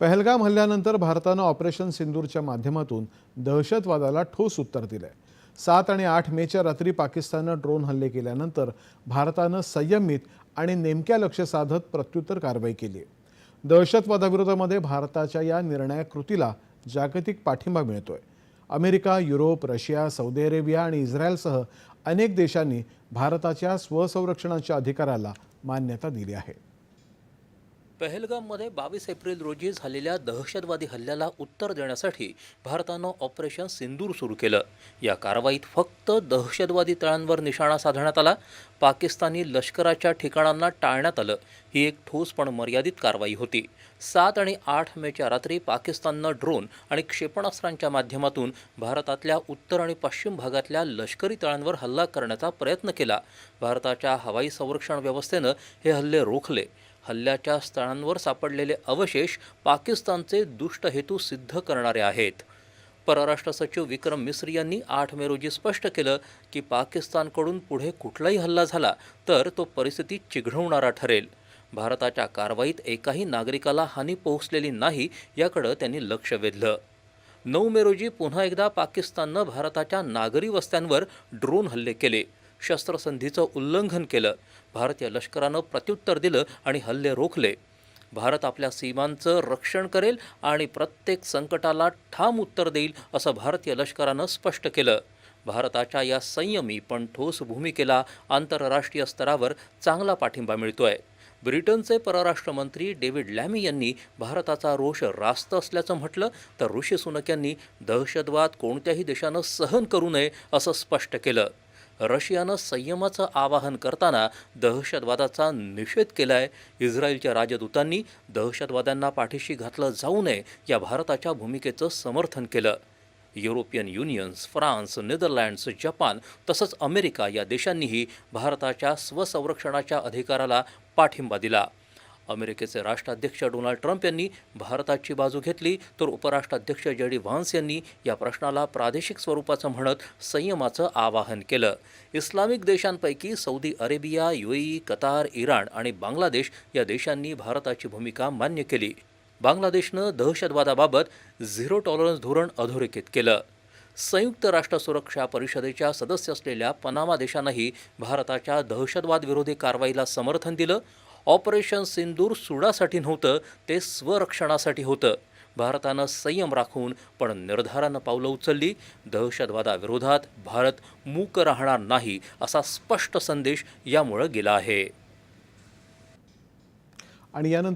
पहलगाम हल्ल्यानंतर भारतानं ऑपरेशन सिंदूरच्या माध्यमातून दहशतवादाला ठोस उत्तर दिलंय. सात आणि आठ मेच्या रात्री पाकिस्ताननं ड्रोन हल्ले केल्यानंतर भारतानं संयमित आणि नेमक्या लक्ष साधत प्रत्युत्तर कारवाई केली. आहे दहशतवादाविरोधामध्ये भारताच्या या निर्णायक कृतीला जागतिक पाठिंबा मिळतोय. America Europe Russia Saudi Arabia आणि इस्रायलसह अनेक देशांनी भारताच्या स्वसंरक्षणाच्या अधिकाराला मान्यता दिली आहे. पहलगाममध्ये बावीस एप्रिल रोजी झालेल्या दहशतवादी हल्ल्याला उत्तर देण्यासाठी भारतानं ऑपरेशन सिंदूर सुरू केलं. या कारवाईत फक्त दहशतवादी तळांवर निशाणा साधण्यात आला. पाकिस्तानी लष्कराच्या ठिकाणांना टाळण्यात आलं. ही एक ठोस पण मर्यादित कारवाई होती. सात आणि आठ मेच्या रात्री पाकिस्ताननं ड्रोन आणि क्षेपणास्त्रांच्या माध्यमातून भारतातल्या उत्तर आणि पश्चिम भागातल्या लष्करी तळांवर हल्ला करण्याचा प्रयत्न केला. भारताच्या हवाई संरक्षण व्यवस्थेनं हे हल्ले रोखले. हल्ल्याच्या स्थळांवर सापडलेले अवशेष पाकिस्तानचे दुष्ट हेतू सिद्ध करणारे आहेत. परराष्ट्र सचिव विक्रम मिस्री यांनी आठ मे रोजी स्पष्ट केलं की पाकिस्तानकडून पुढे कुठलाही हल्ला झाला तर तो परिस्थिती चिघळवणारा ठरेल. भारताच्या कारवाईत एकाही नागरिकाला हानी पोहोचलेली नाही याकडं त्यांनी लक्ष वेधलं. नऊ मे रोजी पुन्हा एकदा पाकिस्ताननं भारताच्या नागरी वस्त्यांवर ड्रोन हल्ले केले. शस्त्रसंधीचं उल्लंघन केलं. भारतीय लष्करानं प्रत्युत्तर दिलं आणि हल्ले रोखले. भारत आपल्या सीमांचं रक्षण करेल आणि प्रत्येक संकटाला ठाम उत्तर देईल असं भारतीय लष्करानं स्पष्ट केलं. भारताच्या या संयमी पण ठोस भूमिकेला आंतरराष्ट्रीय स्तरावर चांगला पाठिंबा मिळतोय. ब्रिटनचे परराष्ट्र मंत्री डेव्हिड लॅमी यांनी भारताचा रोष रास्त असल्याचं म्हटलं तर ऋषी सुनक यांनी दहशतवाद कोणत्याही देशानं सहन करू नये असं स्पष्ट केलं. रशियानं संयमाचं आवाहन करताना दहशतवादाचा निषेध केलाय. इस्रायलच्या राजदूतांनी दहशतवाद्यांना पाठीशी घातलं जाऊ नये या भारताच्या भूमिकेचं समर्थन केलं. European unions France Netherlands Japan तसंच अमेरिका या देशांनीही भारताच्या स्वसंरक्षणाच्या अधिकाराला पाठिंबा दिला. अमेरिकेचे राष्ट्राध्यक्ष डोनाल्ड ट्रम्प यांनी भारताची बाजू घेतली तर उपराष्ट्राध्यक्ष जे डी व्हान्स यांनी या प्रश्नाला प्रादेशिक स्वरूपाचं म्हणत संयमाचं आवाहन केलं. इस्लामिक देशांपैकी Saudi Arabia UAE Qatar Iran आणि बांगलादेश या देशांनी भारताची भूमिका मान्य केली. बांगलादेशनं दहशतवादाबाबत झिरो टॉलरन्स धोरण अधोरेखित केलं. संयुक्त राष्ट्र सुरक्षा परिषदेच्या सदस्य असलेल्या पनामा देशानंही भारताच्या दहशतवादविरोधी कारवाईला समर्थन दिलं ऑपरेशन सिंदूर सुडासाठी नव्हतं ते स्वरक्षणासाठी होतं. भारतानं संयम राखून पण निर्धारानं पावलं उचलली. दहशतवादाविरोधात भारत मूक राहणार नाही असा स्पष्ट संदेश यामुळं गेला आहे. आणि यानंतर